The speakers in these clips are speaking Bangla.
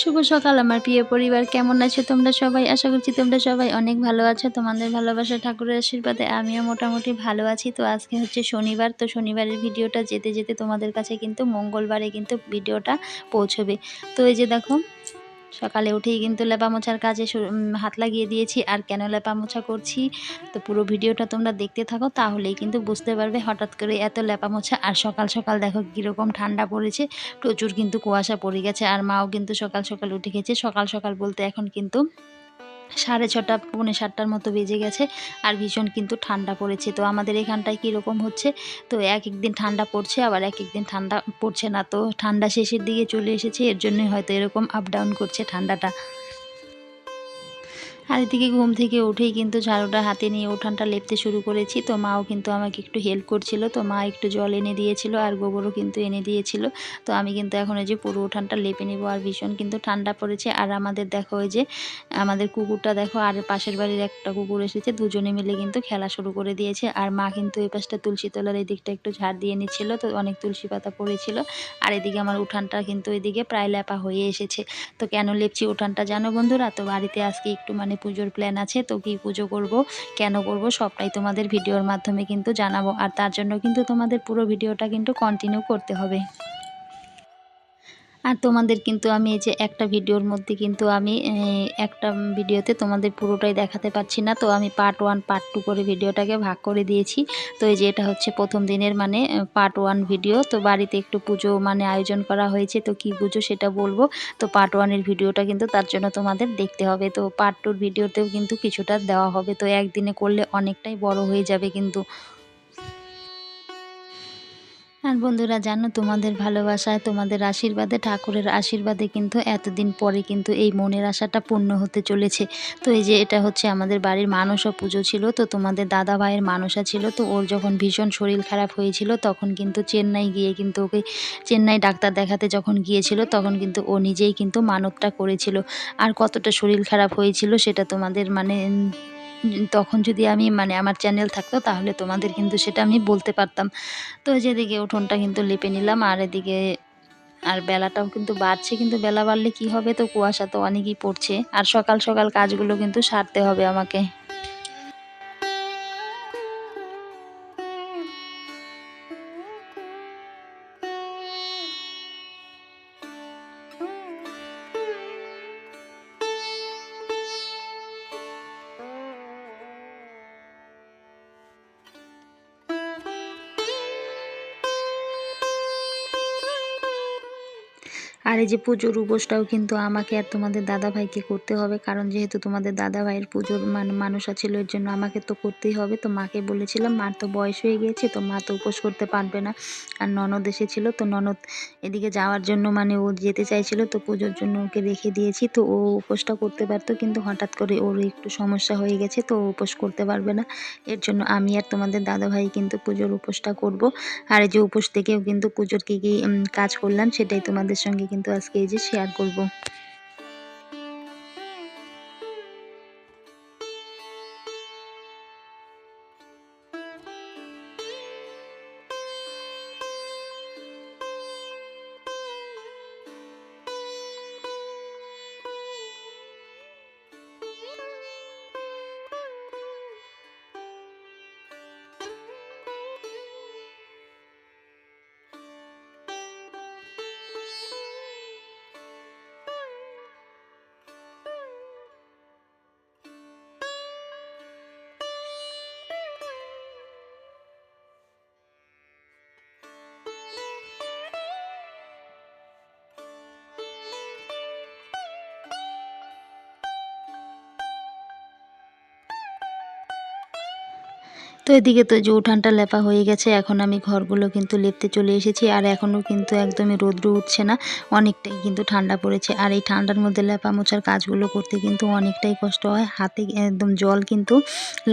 শুভ সকাল আমার প্রিয় পরিবার। কেমন আছো তোমরা সবাই? আশা করছি তোমরা সবাই অনেক ভালো আছো। তোমাদের ভালোবাসা, ঠাকুরের আশীর্বাদে আমিও মোটামুটি ভালো আছি। তো আজকে হচ্ছে শনিবার। তো শনিবারের ভিডিওটা যেতে যেতে তোমাদের কাছে কিন্তু মঙ্গলবারে কিন্তু ভিডিওটা পৌঁছবে। তো এই যে দেখো সকালে উঠেই কিন্তু লেপা মোছার কাজে হাত লাগিয়ে দিয়েছি। আর কেন লেপা মোছা করছি? তো পুরো ভিডিওটা তোমরা দেখতে থাকো, তাহলেই কিন্তু বুঝতে পারবে হঠাৎ করে এত লেপা মোছা আর সকাল সকাল দেখো কীরকম ঠান্ডা পড়েছে, প্রচুর কিন্তু কুয়াশা পড়ে গেছে। আর মাও কিন্তু সকাল সকাল উঠে গেছে। সকাল সকাল বলতে এখন কিন্তু সাড়ে ছটা, পৌনে সাতটার মতো বেজে গেছে আর ভীষণ কিন্তু ঠান্ডা পড়েছে। তো আমাদের এখানটায় কীরকম হচ্ছে? তো এক একদিন ঠান্ডা পড়ছে, আবার এক একদিন ঠান্ডা পড়ছে না। তো ঠান্ডা শেষের দিকে চলে এসেছে, এর জন্যই হয়তো এরকম আপ ডাউন করছে ঠান্ডাটা। আর এদিকে ঘুম থেকে উঠেই কিন্তু ঝাড়ুটা হাতে নিয়ে উঠানটা লেপতে শুরু করেছি। তো মাও কিন্তু আমাকে একটু হেল্প করছিল। তো মা একটু জল এনে দিয়েছিল আর গোবরও কিন্তু এনে দিয়েছিল। তো আমি কিন্তু এখন এই যে পুরো উঠানটা লেপে নেব আর ভীষণ কিন্তু ঠান্ডা পড়েছে। আর আমাদের দেখো ওই যে আমাদের কুকুরটা দেখো, আর পাশের বাড়ির একটা কুকুর এসেছে, দুজনে মিলে কিন্তু খেলা শুরু করে দিয়েছে। আর মা কিন্তু এই পাশটা তুলসী তলার এই দিকটা একটু ঝাড় দিয়ে নিচ্ছিল। তো অনেক তুলসী পাতা পড়েছিল। আর এদিকে আমার উঠানটা কিন্তু এদিকে প্রায় লেপা হয়ে এসেছে। তো কেন লেপছি উঠানটা জানো বন্ধুরা? তো বাড়িতে আজকে একটু মানে পুজোর প্ল্যান আছে, তো কি পুজো করব, কেন করব, সবটাই তোমাদের ভিডিওর মাধ্যমে কিন্তু জানাব। আর তার জন্য কিন্তু তোমাদের পুরো ভিডিওটা কিন্তু কন্টিনিউ করতে হবে। আর তোমাদের কিন্তু আমি এই যে একটা ভিডিওর মধ্যে কিন্তু আমি একটা ভিডিওতে তোমাদের পুরোটাই দেখাতে পারছি না। তো আমি পার্ট ওয়ান পার্ট টু করে ভিডিওটাকে ভাগ করে দিয়েছি। তো এই যে এটা হচ্ছে প্রথম দিনের মানে পার্ট ওয়ান ভিডিও। তো বাড়িতে একটু পুজো মানে আয়োজন করা হয়েছে। তো কি পুজো সেটা বলব। তো পার্ট ওয়ানের ভিডিওটা কিন্তু তার জন্য তোমাদের দেখতে হবে। তো পার্ট টুর ভিডিওতেও কিন্তু কিছুটা দেওয়া হবে। তো একদিনে করলে অনেকটাই বড় হয়ে যাবে কিন্তু। আর বন্ধুরা, জানো তোমাদের ভালোবাসায়, তোমাদের আশীর্বাদে, ঠাকুরের আশীর্বাদে কিন্তু এতদিন পরে কিন্তু এই মনের আশাটা পূর্ণ হতে চলেছে। তো এই যে এটা হচ্ছে আমাদের বাড়ির মানসা পুজো ছিল, তো তোমাদের দাদা ভাইয়ের মানসা ছিল, তো ওর যখন ভীষণ শরীর খারাপ হয়েছিল, তখন কিন্তু চেন্নাই গিয়ে কিন্তু ওকে, চেন্নাই ডাক্তার দেখাতে যখন গিয়েছিল, তখন কিন্তু ও নিজেই কিন্তু মানতটা করেছিল। আর কতটা শরীর খারাপ হয়েছিল সেটা তোমাদের মানে তখন যদি আমি মানে আমার চ্যানেল থাকতো, তাহলে তোমাদের কিন্তু সেটা আমি বলতে পারতাম। তো যেদিকে উঠোনটা কিন্তু লেপে নিলাম, আর এদিকে আর বেলাটাও কিন্তু বাড়ছে, কিন্তু বেলা বাড়লে কি হবে? তো কুয়াশা তো অনেকই পড়ছে। আর সকাল সকাল কাজগুলো কিন্তু সারতে হবে আমাকে। আর এই যে পুজোর উপোসটাও কিন্তু আমাকে আর তোমাদের দাদা ভাইকে করতে হবে। কারণ যেহেতু তোমাদের দাদা ভাইয়ের পুজোর মান, মানুষ ছিল এর জন্য আমাকে তো করতেই হবে। তো মাকে বলেছিলাম, মার তো বয়স হয়ে গিয়েছে, তো মা তো উপোস করতে পারবে না। আর ননদ এসেছিল, তো ননদ এদিকে যাওয়ার জন্য মানে ও যেতে চাইছিল, তো পুজোর জন্য ওকে রেখে দিয়েছি। তো ও উপোসটা করতে পারতো, কিন্তু হঠাৎ করে ওর একটু সমস্যা হয়ে গেছে, তো ও উপোস করতে পারবে না। এর জন্য আমি আর তোমাদের দাদা ভাই কিন্তু পুজোর উপোসটা করব। আর এই যে উপোস থেকেও কিন্তু পুজোর কী কী কাজ করলাম, সেটাই তোমাদের সঙ্গে কিন্তু আজকে এই যে শেয়ার করব। তো এদিকে তো যে উঠানটা লেপা হয়ে গেছে, এখন আমি ঘরগুলো কিন্তু লেপতে চলে এসেছি আর এখনও কিন্তু একদমই রৌদ্র উঠছে না, অনেকটাই কিন্তু ঠান্ডা পড়েছে। আর এই ঠান্ডার মধ্যে লেপা মোছার কাজগুলো করতে কিন্তু অনেকটাই কষ্ট হয়, হাতে একদম জল কিন্তু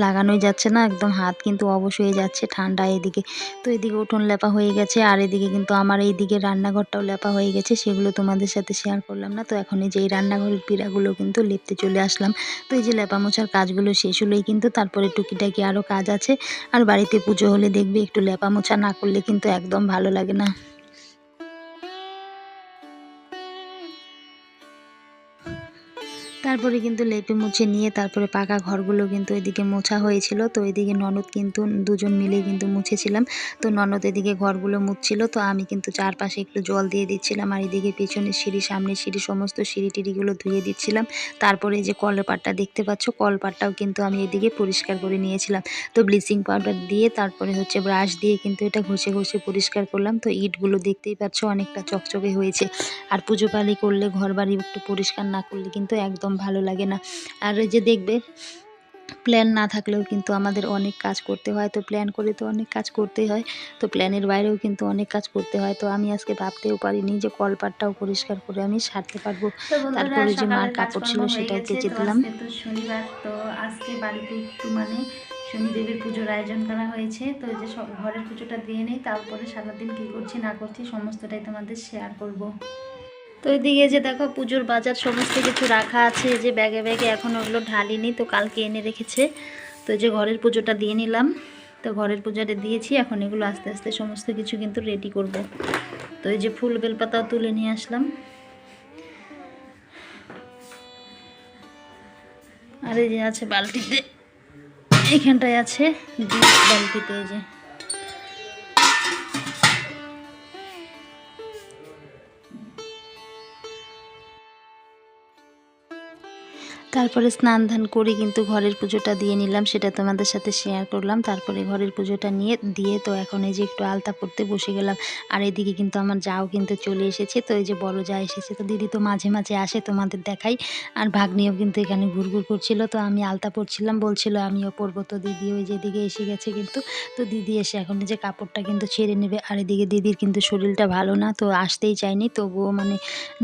লাগানোই যাচ্ছে না, একদম হাত কিন্তু অবশ হয়ে যাচ্ছে ঠান্ডা এদিকে। তো এদিকে উঠোন লেপা হয়ে গেছে আর এদিকে কিন্তু আমার এইদিকে রান্নাঘরটাও লেপা হয়ে গেছে, সেগুলো তোমাদের সাথে শেয়ার করলাম না, তো এখন এই যে এই রান্নাঘরের পিড়াগুলো কিন্তু লেপতে চলে আসলাম। তো এই যে লেপা মোছার কাজগুলো শেষ হলেই কিন্তু তারপরে টুকিটাকি আরও কাজ আছে আর বাড়িতে পুজো হলে দেখবে একটু লেপা মোছা না করলে কিন্তু একদম ভালো লাগে না। তারপরে কিন্তু লেপে মুছে নিয়ে তারপরে পাকা ঘরগুলো কিন্তু এদিকে মোছা হয়েছিল। তো এদিকে ননদ কিন্তু দুজন মিলে কিন্তু মুছেছিলাম। তো ননদ এদিকে ঘরগুলো মুছছিল। তো আমি কিন্তু চারপাশে একটু জল দিয়ে দিচ্ছিলাম আর এদিকে পেছনের সিঁড়ি, সামনের সিঁড়ি সমস্ত সিঁড়ি টিড়িগুলো ধুয়ে দিচ্ছিলাম। তারপরে যে কলপাটটা দেখতে পাচ্ছ, কলপাটটাও কিন্তু আমি এদিকে পরিষ্কার করে নিয়েছিলাম। তো ব্লিচিং পাউডার দিয়ে তারপরে হচ্ছে ব্রাশ দিয়ে কিন্তু এটা ঘষে ঘষে পরিষ্কার করলাম। তো ইটগুলো দেখতেই পাচ্ছ অনেকটা চকচকে হয়েছে। আর পুজো পালি করলে ঘর বাড়ি একটু পরিষ্কার না করলে কিন্তু একদম ভালো লাগে না। আর যে দেখবে প্ল্যান না থাকলেও কিন্তু আমাদের অনেক কাজ করতে হয়। তো প্ল্যান করে তো অনেক কাজ করতেই হয়। তো প্ল্যানের বাইরেও কিন্তু অনেক কাজ করতে হয়। তো আমি আজকে ভাবতেও পারিনি যে কলপাটটাও পরিষ্কার করে আমি সারতে পারব। তারপরে যে মার কাপড় ছিল সেটাও কেচে দিলাম। তো শনিবার তো আজকে বাড়িতে একটু মানে শনিদেবের পুজোর আয়োজন করা হয়েছে। তো যে সব ঘরের পুজোটা দিয়ে নেই তারপরে সারাদিন কী করছি না করছি সমস্তটাই তোমাদের শেয়ার করব। তো এদিকে যে দেখো পুজোর বাজার সমস্ত কিছু রাখা আছে যে ব্যাগে ব্যাগে এখন ওগুলো ঢালিনি, তো কালকে এনে রেখেছে। তো যে ঘরের পুজোটা দিয়ে নিলাম। তো ঘরের পুজোটা দিয়েছি, এখন এগুলো আস্তে আস্তে সমস্ত কিছু কিন্তু রেডি করব। তো এই যে ফুল বেলপাতাও তুলে নিয়ে আসলাম। আর এই যে আছে বালতিতে, এখানটায় আছে বালতিতে এই যে। তারপরে স্নান ধান করে কিন্তু ঘরের পুজোটা দিয়ে নিলাম, সেটা তোমাদের সাথে শেয়ার করলাম। তারপরে ঘরের পুজোটা নিয়ে, দিয়ে তো এখন এই যে একটু আলতা পড়তে বসে গেলাম। আর এদিকে কিন্তু আমার যাও কিন্তু চলে এসেছে, তো এই যে বড় যা এসেছে, তো দিদি তো মাঝে মাঝে আসে তোমাদের দেখাই। আর ভাগ্নিও কিন্তু এখানে ঘুরঘুর করছিল, তো আমি আলতা পড়ছিলাম বলছিল আমিও পরবো, তো দিদি ওই যেদিকে এসে গেছে কিন্তু, তো দিদি এসে এখন যে কাপড়টা কিন্তু ছেড়ে নেবে। আর এদিকে দিদির কিন্তু শরীরটা ভালো না, তো আসতেই চায়নি, তবুও মানে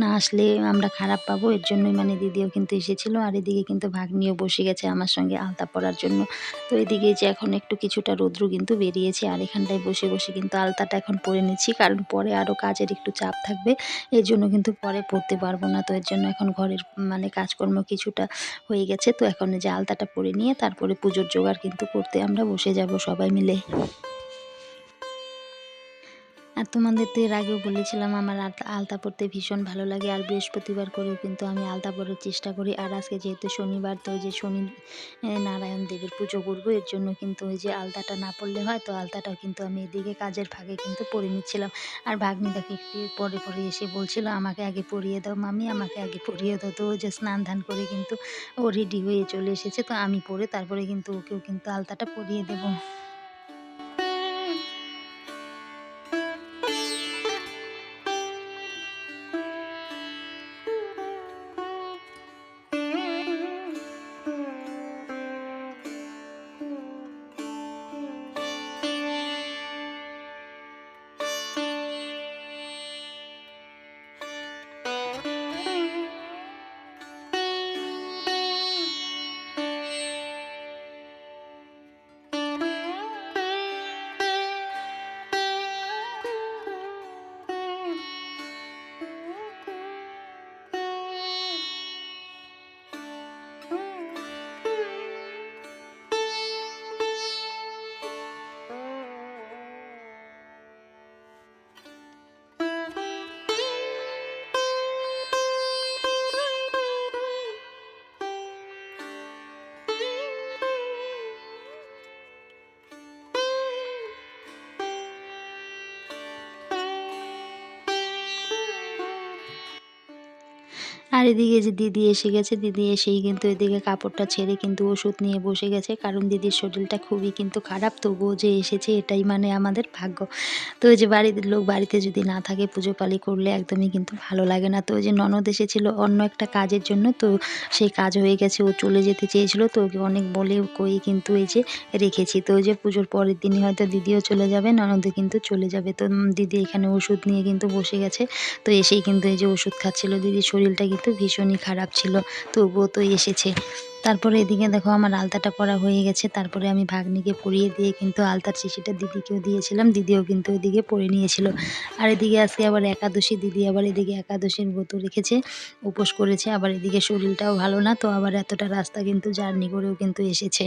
না আসলে আমরা খারাপ পাবো, এর জন্যই মানে দিদিও কিন্তু এসেছিল। আর এদিকে কিন্তু ভাগ্নিও বসে গেছে আমার সঙ্গে আলতা পরার জন্য। তো এদিকে যে এখন একটু কিছুটা রৌদ্র কিন্তু বেরিয়েছে আর এখানটায় বসে বসে কিন্তু আলতাটা এখন পরে নিচ্ছি, কারণ পরে আরও কাজের একটু চাপ থাকবে। এর জন্য কিন্তু পরে পড়তে পারব না, তো এর জন্য এখন ঘরের মানে কাজকর্ম কিছুটা হয়ে গেছে। তো এখন যে আলতাটা পরে নিয়ে তারপরে পুজোর জোগাড় কিন্তু করতে আমরা বসে যাব সবাই মিলে। আর তোমাদের তো এর আগেও বলেছিলাম আমার আলতা পরতে ভীষণ ভালো লাগে আর বৃহস্পতিবার করেও কিন্তু আমি আলতা পরার চেষ্টা করি। আর আজকে যেহেতু শনিবার, তো ওই যে শনি নারায়ণ দেবের পুজো করব, এর জন্য কিন্তু ওই যে আলতাটা না পড়লে হয়, তো আলতাটাও কিন্তু আমি এদিকে কাজের ফাঁকে কিন্তু পরে নিচ্ছিলাম। আর ভাগ্নি দেখে একটু পরে পরে এসে বলছিল, আমাকে আগে পরিয়ে দাও মামি, আমাকে আগে পরিয়ে দাও। তো ওই যে স্নান ধান করে কিন্তু ও রেডি হয়ে চলে এসেছে, তো আমি পরে তারপরে কিন্তু ওকেও কিন্তু আলতাটা পরিয়ে দেবো। এদিকে যে দিদি এসে গেছে, দিদি এসেই কিন্তু এদিকে কাপড়টা ছেড়ে কিন্তু ওষুধ নিয়ে বসে গেছে। কারণ দিদির শরীরটা খুবই কিন্তু খারাপ, তবুও যে এসেছে এটাই মানে আমাদের ভাগ্য। তো ওই যে বাড়ির লোক বাড়িতে যদি না থাকে পুজো পালি করলে একদমই কিন্তু ভালো লাগে না। তো ওই যে ননদ এসেছিল অন্য একটা কাজের জন্য, তো সেই কাজ হয়ে গেছে, ও চলে যেতে চেয়েছিল। তো ওকে অনেক বলে কই কিন্তু এই যে রেখেছি। তো ওই যে পুজোর পরের দিনই হয়তো দিদিও চলে যাবে, ননদও কিন্তু চলে যাবে। তো দিদি এখানে ওষুধ নিয়ে কিন্তু বসে গেছে। তো এসেই কিন্তু এই যে ওষুধ খাচ্ছিল। দিদির শরীরটা কিন্তু ভীষণই খারাপ ছিল, তবুও তো এসেছে। তারপরে এদিকে দেখো আমার আলতাটা পরা হয়ে গেছে, তারপরে আমি ভাগ্নিকে পরিয়ে দিয়ে কিন্তু আলতার শিশিটা দিদিকেও দিয়েছিলাম, দিদিও কিন্তু ওইদিকে পরে নিয়েছিল। আর এদিকে আজকে আবার একাদশী, দিদি আবার এদিকে একাদশীর ব্রত রেখেছে, উপোস করেছে, আবার এদিকে শরীরটাও ভালো না, তো আবার এতটা রাস্তা কিন্তু জার্নি করেও কিন্তু এসেছে।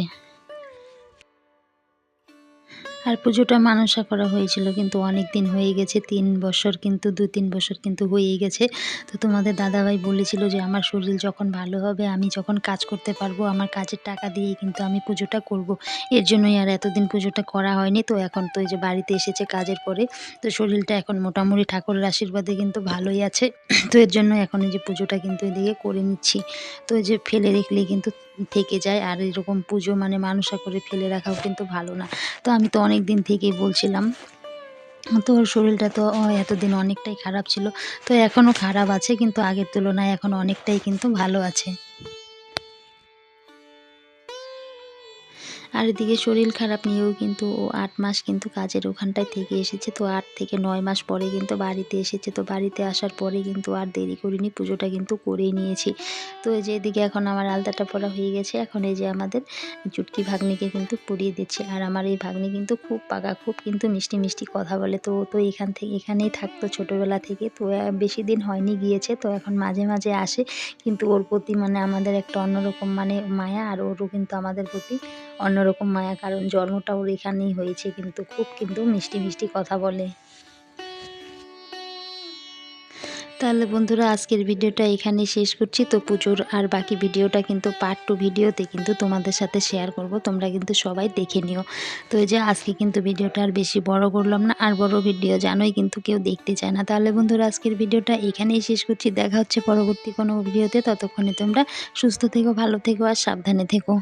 আর পুজোটা মানসা করা হয়েছিল, কিন্তু অনেক দিন হয়ে গেছে, তিন বছর কিন্তু, দু তিন বছর কিন্তু হয়েই গেছে। তো তোমাদের দাদাভাই বলেছিল যে, আমার শরীর যখন ভালো হবে, আমি যখন কাজ করতে পারব, আমার কাজের টাকা দিয়েই কিন্তু আমি পুজোটা করব। এর জন্যই আর এতদিন পুজোটা করা হয়নি। তো এখন তো এই যে বাড়িতে এসেছে কাজের পরে, তো শরীরটা এখন মোটামুটি ঠাকুরের আশীর্বাদে কিন্তু ভালোই আছে। তো এর জন্য এখন এই যে পুজোটা কিন্তু এদিকে করে নিচ্ছি। তো এই যে ফেলে রাখলে কিন্তু থেকে যায় আর এরকম পুজো মানে মানুষা করে ফেলে রাখাও কিন্তু ভালো না। তো আমি তো অনেক দিন থেকেই বলছিলাম, তো ওর শরীরটা তো এতদিন অনেকটাই খারাপ ছিল। তো এখনও খারাপ আছে, কিন্তু আগের তুলনায় এখন অনেকটাই কিন্তু ভালো আছে। আর এদিকে শরীর খারাপ নিয়েও কিন্তু ও আট মাস কিন্তু কাজের ওখানটায় থেকে এসেছে। তো আট থেকে নয় মাস পরে কিন্তু বাড়িতে এসেছে। তো বাড়িতে আসার পরে কিন্তু আর দেরি করিনি, পুজোটা কিন্তু করেই নিয়েছি। তো এই যে এদিকে এখন আমার আলতাটা পরা হয়ে গেছে। এখন এই যে আমাদের চুটকি ভাগ্নিকে কিন্তু পরিয়ে দিচ্ছে। আর আমার এই ভাগ্নি কিন্তু খুব পাকা, খুব কিন্তু মিষ্টি মিষ্টি কথা বলে। তো তো এখান থেকে এখানেই থাকতো ছোটোবেলা থেকে। তো বেশি দিন হয়নি গিয়েছে। তো এখন মাঝে মাঝে আসে। কিন্তু ওর প্রতি মানে আমাদের একটা অন্যরকম মানে মায়া আর ওরও কিন্তু আমাদের প্রতি অন্যরকম মায়া, কারণ জন্মটা ওর এখানেই হয়েছে, কিন্তু খুব কিন্তু মিষ্টি মিষ্টি কথা বলে। তাহলে বন্ধুরা, আজকের ভিডিওটা এখানেই শেষ করছি। তো পুজোর আর বাকি ভিডিওটা কিন্তু পার্ট টু ভিডিওতে কিন্তু তোমাদের সাথে শেয়ার করব। তোমরা কিন্তু সবাই দেখে নিও। তো এই যে আজকে কিন্তু ভিডিওটা আর বেশি বড় করলাম না, আর বড় ভিডিও জানোই কিন্তু কেউ দেখতে চায় না। তাহলে বন্ধুরা, আজকের ভিডিওটা এখানেই শেষ করছি। দেখা হচ্ছে পরবর্তী কোনো ভিডিওতে। ততক্ষণে তোমরা সুস্থ থেকো, ভালো থেকো আর সাবধানে থেকো।